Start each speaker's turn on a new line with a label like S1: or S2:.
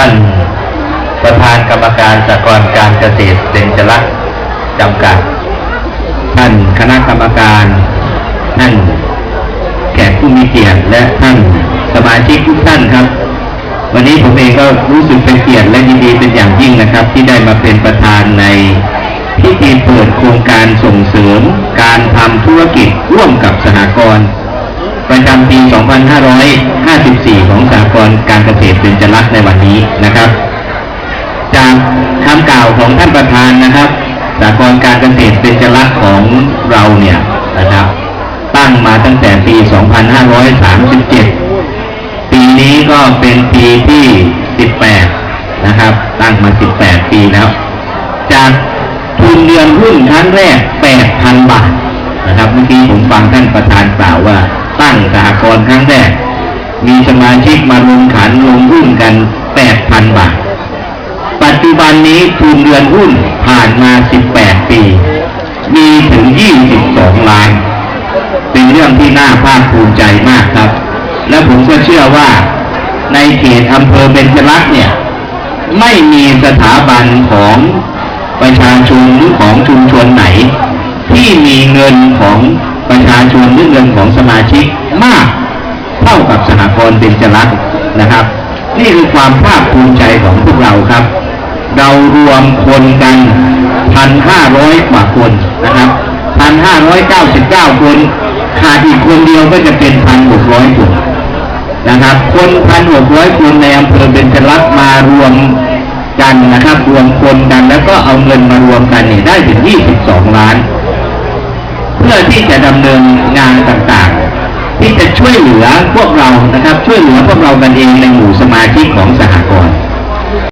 S1: ท่านประธานกรรมการสหกรณ์การเกษตรเบญจรักษ์จำกัด ท่านคณะกรรมการ ท่านแขกผู้มีเกียรติและท่านสมาชิกทุกท่านครับ วันนี้ผมเองก็รู้สึกเป็นเกียรติและยินดีเป็นอย่างยิ่งนะครับ ที่ได้มาเป็นประธานในพิธีเปิดโครงการส่งเสริม การทำธุรกิจร่วมกับสหกรณ์ ประจำปี 2554 ของสหกรการเกษตรเป็นจรักษ์ในวันนี้นะครับ จากคำกล่าวของท่านประธานนะครับสากลการเกษตรเป็นจรักษ์ของเราเนี่ยนะครับ ตั้งมาตั้งแต่ปี 2537 ปีนี้ก็เป็นปีที่ 18 นะครับ ตั้งมา 18 ปีแล้ว จากทุนเดือนหุ้นครั้งแรก 8,000 บาทนะครับเมื่อกี้ผมฟังท่านประธานกล่าวว่า ตั้งสหกรณ์ครั้งแรก มีสมาชิกมาลงขันลงหุ้นกัน 8,000 บาท ปัจจุบันนี้ทุนเดือนหุ้นผ่านมา 18 ปี มีถึง 22 ล้าน เป็นเรื่องที่น่าภาคภูมิใจมากครับ และผมก็เชื่อว่าในเขตอำเภอเบญจรักษ์เนี่ย ไม่มีสถาบันของประชาชนหรือของชุมชนไหน ที่มีเงินของ ประชาชนหรือเงินของสมาชิกมาก เท่ากับสหกรณ์เบญจรักษ์นะครับ นี่คือความภาคภูมิใจของพวกเราครับ เรารวมคนกัน1,500กว่าคนนะครับ1,599คนขาดอีกคนเดียวก็จะเป็น1,600คนนะครับ คน1,600คนในอำเภอเบญจรักษ์มารวมกันนะครับ รวมคนกันแล้วก็เอาเงินมารวมกันเนี่ยได้ถึง22ล้าน พื่อที่จะดำเนินงานต่างๆ ที่จะช่วยเหลือพวกเรานะครับ ช่วยเหลือพวกเรากันเองในหมู่สมาชิกของสหกรณ์